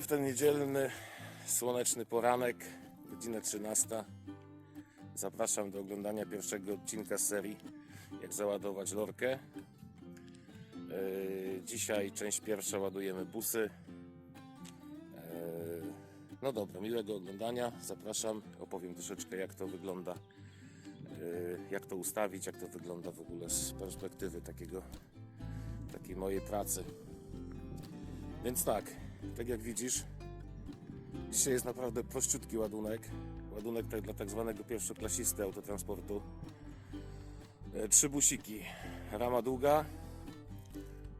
w ten niedzielny, słoneczny poranek, godzina 13. Zapraszam do oglądania pierwszego odcinka serii Jak załadować lorkę. Yy, Dzisiaj część pierwsza ładujemy busy. Yy, No dobra, miłego oglądania. Zapraszam. Opowiem troszeczkę jak to wygląda, yy, jak to ustawić, jak to wygląda w ogóle z perspektywy takiego, takiej mojej pracy. Więc tak, tak jak widzisz, dzisiaj jest naprawdę prościutki ładunek. Ładunek tak dla tak zwanego pierwszoklasisty autotransportu. E, Trzy busiki. Rama długa,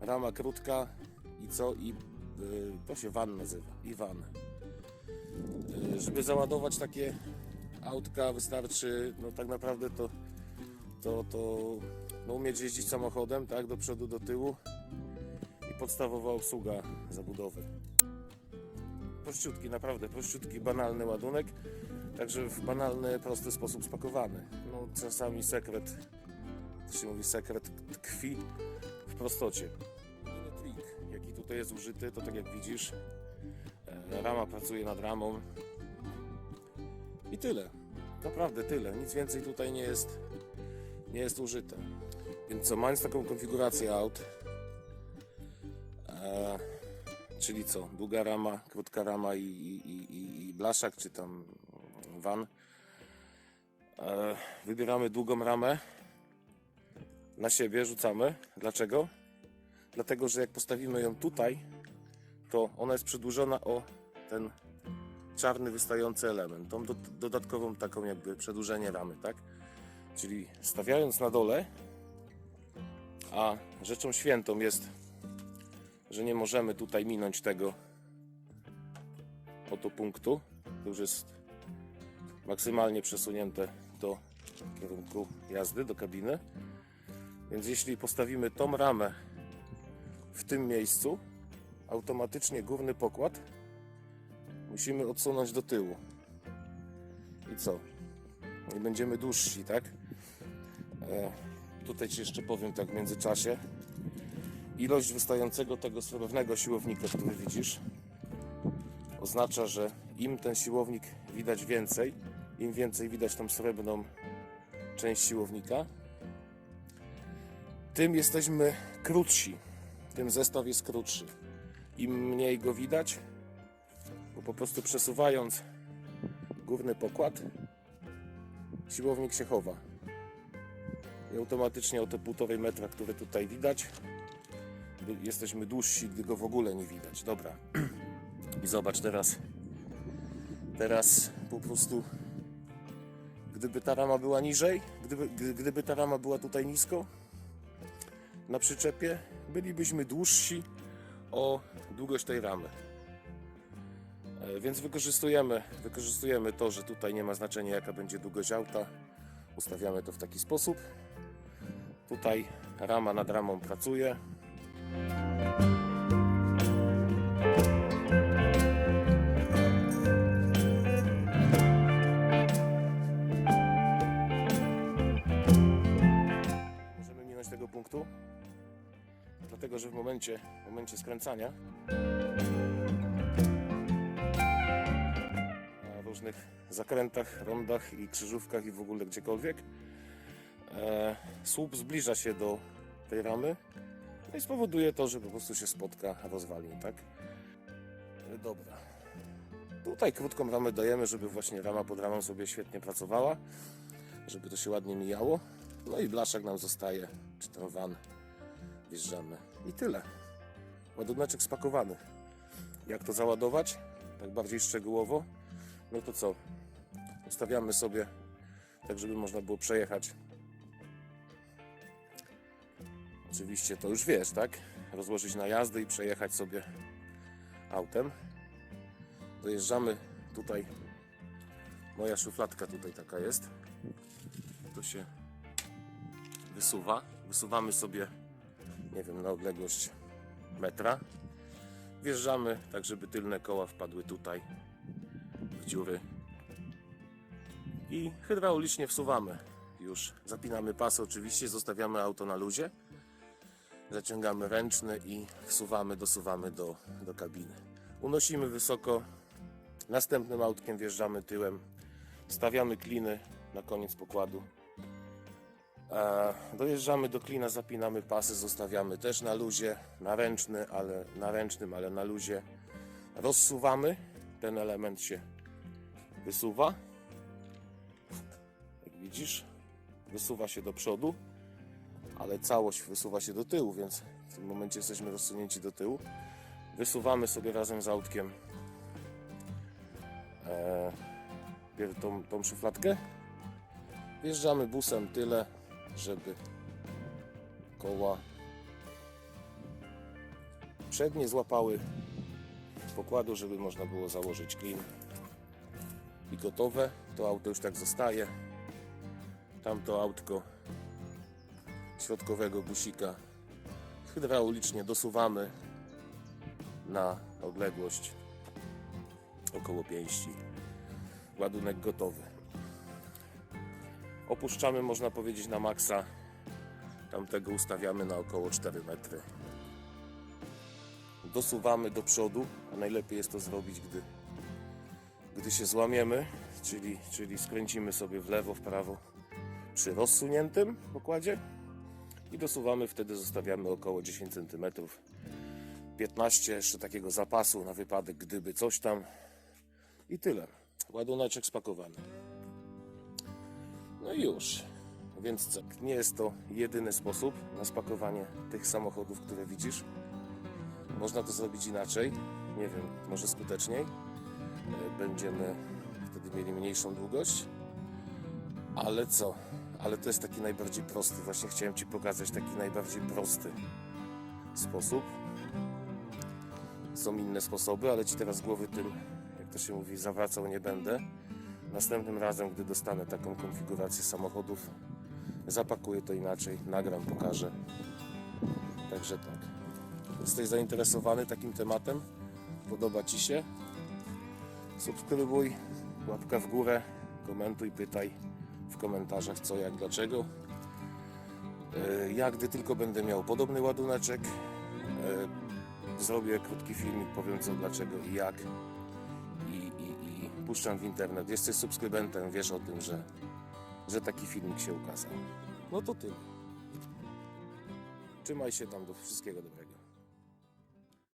rama krótka i co? I y, to się van nazywa. I van. Y, żeby załadować takie autka wystarczy, no tak naprawdę to, to, to no umieć jeździć samochodem, tak, do przodu, do tyłu i podstawowa obsługa zabudowy. Prościutki, naprawdę prościutki, banalny ładunek, także w banalny, prosty sposób spakowany. No, czasami sekret, to się mówi sekret tkwi w prostocie. Jedyny trik, jaki tutaj jest użyty, to tak jak widzisz, e, rama pracuje nad ramą i tyle. Naprawdę tyle, nic więcej tutaj nie jest, nie jest użyte. Więc co, mając taką konfigurację aut, czyli co? Długa rama, krótka rama i, i, i, i blaszak, czy tam van. E, wybieramy długą ramę. Na siebie rzucamy. Dlaczego? Dlatego, że jak postawimy ją tutaj, to ona jest przedłużona o ten czarny wystający element. Tą do, dodatkową taką jakby przedłużenie ramy, tak? Czyli stawiając na dole, a rzeczą świętą jest że nie możemy tutaj minąć tego oto punktu. To już jest maksymalnie przesunięte do kierunku jazdy, do kabiny. Więc jeśli postawimy tą ramę w tym miejscu, automatycznie górny pokład musimy odsunąć do tyłu. I co? I będziemy dłużsi, tak? E, tutaj Ci jeszcze powiem tak w międzyczasie ilość wystającego tego srebrnego siłownika, który widzisz, oznacza, że im ten siłownik widać więcej, im więcej widać tą srebrną część siłownika, tym jesteśmy krótsi. Tym zestaw jest krótszy. Im mniej go widać, bo po prostu przesuwając górny pokład, siłownik się chowa. I automatycznie o te półtorej metra, które tutaj widać, jesteśmy dłużsi, gdy go w ogóle nie widać. Dobra. I zobacz teraz. Teraz po prostu gdyby ta rama była niżej, gdyby, gdy- gdyby ta rama była tutaj nisko na przyczepie, bylibyśmy dłużsi o długość tej ramy. E, Więc wykorzystujemy, wykorzystujemy to, że tutaj nie ma znaczenia jaka będzie długość auta. Ustawiamy to w taki sposób. Tutaj rama nad ramą pracuje. Możemy minąć tego punktu, dlatego że w momencie, w momencie skręcania na różnych zakrętach, rondach i krzyżówkach i w ogóle gdziekolwiek e, słup zbliża się do tej ramy no i spowoduje to, że po prostu się spotka, rozwali, tak? Dobra. Tutaj krótką ramę dajemy, żeby właśnie rama pod ramą sobie świetnie pracowała, żeby to się ładnie mijało. No i blaszak nam zostaje, czy ten van wjeżdżamy. I tyle. Ładuneczek spakowany. Jak to załadować? Tak bardziej szczegółowo. No to co? Ustawiamy sobie tak, żeby można było przejechać Oczywiście to już wiesz, tak? Rozłożyć na jazdę i przejechać sobie autem. Dojeżdżamy tutaj. Moja szufladka tutaj taka jest. To się wysuwa. Wysuwamy sobie, nie wiem, na odległość metra. Wjeżdżamy tak, żeby tylne koła wpadły tutaj w dziury. I hydraulicznie wsuwamy. Już zapinamy pasy, oczywiście, zostawiamy auto na luzie zaciągamy ręczny i wsuwamy, dosuwamy do, do kabiny. Unosimy wysoko. Następnym autkiem wjeżdżamy tyłem. Stawiamy kliny na koniec pokładu. Dojeżdżamy do klina, zapinamy pasy, zostawiamy też na luzie, na, ręczny, ale, na ręcznym, ale na luzie. Rozsuwamy, ten element się wysuwa. Jak widzisz, wysuwa się do przodu, ale całość wysuwa się do tyłu, więc w tym momencie jesteśmy rozsunięci do tyłu. Wysuwamy sobie razem z autkiem e, tą, tą szufladkę. Wjeżdżamy busem tyle, żeby koła przednie złapały pokładu, żeby można było założyć klin i gotowe. To auto już tak zostaje. Tamto autko środkowego busika hydraulicznie dosuwamy na odległość około pięści. Ładunek gotowy. Opuszczamy, można powiedzieć, na maksa. Tamtego ustawiamy na około 4 metry. Dosuwamy do przodu, a najlepiej jest to zrobić, gdy, gdy się złamiemy, czyli, czyli skręcimy sobie w lewo, w prawo przy rozsuniętym pokładzie i dosuwamy, wtedy zostawiamy około 10 cm. 15 jeszcze takiego zapasu na wypadek, gdyby coś tam i tyle. Ładuneczek spakowany. No i już. Więc nie jest to jedyny sposób na spakowanie tych samochodów, które widzisz. Można to zrobić inaczej. Nie wiem, może skuteczniej. E, Będziemy wtedy mieli mniejszą długość. Ale co? Ale to jest taki najbardziej prosty. Właśnie chciałem Ci pokazać taki najbardziej prosty sposób. Są inne sposoby, ale Ci teraz głowy tym, jak to się mówi, zawracał nie będę. Następnym razem, gdy dostanę taką konfigurację samochodów, zapakuję to inaczej, nagram, pokażę. Także tak. Jesteś zainteresowany takim tematem? Podoba Ci się? Subskrybuj, łapka w górę, komentuj, pytaj w komentarzach co, jak, dlaczego. E, Ja, gdy tylko będę miał podobny ładuneczek, e, zrobię krótki filmik, powiem co, dlaczego i jak. I, i, i puszczam w internet. Jesteś subskrybentem, wiesz o tym, że, że taki filmik się ukazał. No to tyle. Trzymaj się tam, do wszystkiego dobrego.